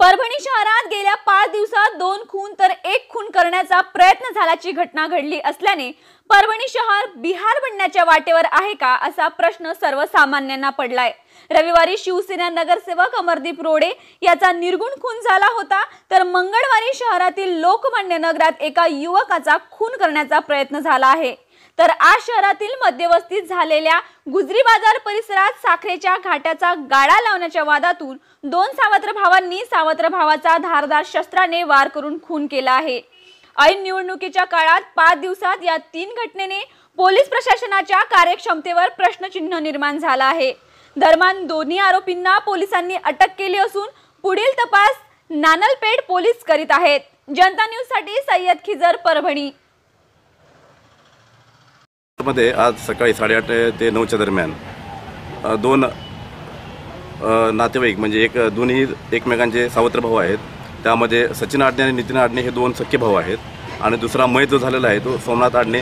परभणी शहरात गेल्या पाच दिवसात दोन खून तर एक खून करण्याचा प्रयत्न झाल्याची घटना घडली असल्याने परभणी शहर बिहार बनण्याच्या वाटेवर आहे का असा प्रश्न सर्वसामान्यांना पडलाय. रविवारी शिवसेना नगरसेवक अमरदीप रोडे याचा निर्गुण खून झाला होता तर मंगळवारी शहरातील लोकमान्य नगरात एका युवकाचा खून करण्याचा प्रयत्न झाला आहे. तर आज शहरातील मध्यवस्तीत झालेल्या गुजरी बाजार परिसरात साखरेच्या घाट्याचा गाडा लावण्याच्या वादातून दोन सावत्र भावांनी सावत्र भावाचा धारदार शस्त्राने वार करून खून केला आहे. ऐन निवडणुकीच्या काळात पाच दिवसात या तीन घटनेने पोलीस प्रशासनाच्या कार्यक्षमतेवर प्रश्नचिन्ह निर्माण झाला आहे. दरम्यान दोन्ही आरोपींना पोलिसांनी अटक केली असून पुढील तपास नानलपेठ पोलीस करीत आहेत. जनता न्यूजसाठी सय्यद खिजर परभणी. मध्ये आज सकाळी साडेआठ ते नऊच्या दरम्यान दोन नातेवाईक म्हणजे एक दोन्ही एकमेकांचे सावत्र भाऊ आहेत. त्यामध्ये सचिन आडणे आणि नितीन आडणे हे दोन सख्खे भाऊ आहेत. आणि दुसरा मय जो झालेला आहे तो सोमनाथ आडणे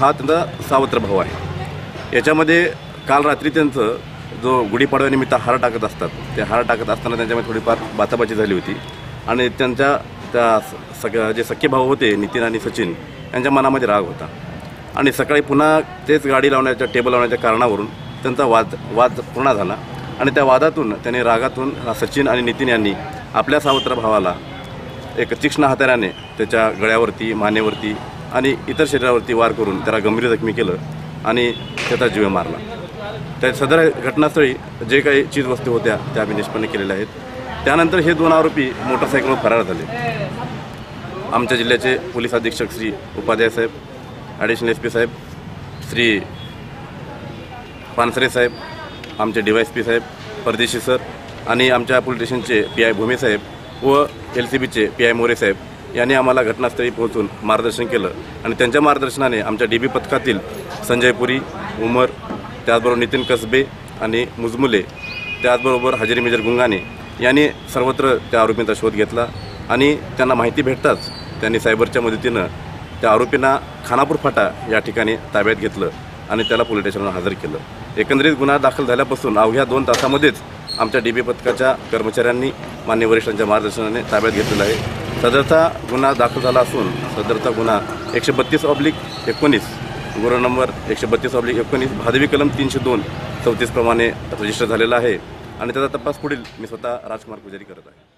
हा त्यांचा सावत्र भाऊ आहे. याच्यामध्ये काल रात्री त्यांचं जो गुढीपाडव्यानिमित्त हार टाकत असतात ते हार टाकत असताना त्यांच्यामध्ये थोडीफार बाचाबाची झाली होती. आणि त्यांच्या त्या सग जे सख्खे भाऊ होते नितीन आणि सचिन यांच्या मनामध्ये राग होता. आणि सकाळी पुन्हा तेच गाडी लावण्याच्या टेबल लावण्याच्या कारणावरून त्यांचा वाद वाद पूर्ण झाला. आणि त्या वादातून त्यांनी रागातून सचिन आणि नितीन यांनी आपल्या सावत्र भावाला एक तीक्ष्ण हाताऱ्याने त्याच्या गळ्यावरती मानेवरती आणि इतर शरीरावरती वार करून त्याला गंभीर जखमी केलं आणि त्याचा जीव मारला. त्या सदर घटनास्थळी जे काही चीजवस्तू होत्या त्या आम्ही निष्पन्न केलेल्या आहेत. त्यानंतर हे दोन आरोपी मोटरसायकलवर फरार झाले. आमच्या जिल्ह्याचे पोलीस अधीक्षक श्री उपाध्याय साहेब ॲडिशनल एस पी साहेब श्री पानसरे साहेब आमचे डी वाय एस पी साहेब परदेशी सर आणि आमच्या पोलीस स्टेशनचे पी आय भूमे साहेब व एल सी बीचे पी आय मोरे साहेब यांनी आम्हाला घटनास्थळी पोहोचून मार्गदर्शन केलं आणि त्यांच्या मार्गदर्शनाने आमच्या डी बी पथकातील संजय पुरी उमर त्याचबरोबर नितीन कसबे आणि मुजमुले त्याचबरोबर हजेरी मेजर गुंगाने यांनी सर्वत्र त्या आरोपींचा शोध घेतला आणि त्यांना माहिती भेटताच त्यांनी सायबरच्या मदतीनं त्या आरोपींना खानापूर फाटा या ठिकाणी ताब्यात घेतलं आणि त्याला पोलीस स्टेशनवर हजर केलं. एकंदरीत गुन्हा दाखल झाल्यापासून अवघ्या दोन तासामध्येच आमच्या डी बी पथकाच्या कर्मचाऱ्यांनी मान्य वरिष्ठांच्या मार्गदर्शनाने ताब्यात घेतलेला आहे. सदरचा गुन्हा दाखल झाला असून सदरचा गुन्हा एकशे बत्तीस ऑब्लिक एकोणीस गुन्हा नंबर एकशे बत्तीस ऑब्लिक एकोणीस भादवी कलम तीनशे दोन चौतीसप्रमाणे रजिस्टर झालेला आहे. आणि त्याचा तपास पुढील मी स्वतः राजकुमार पुजारी करत आहे.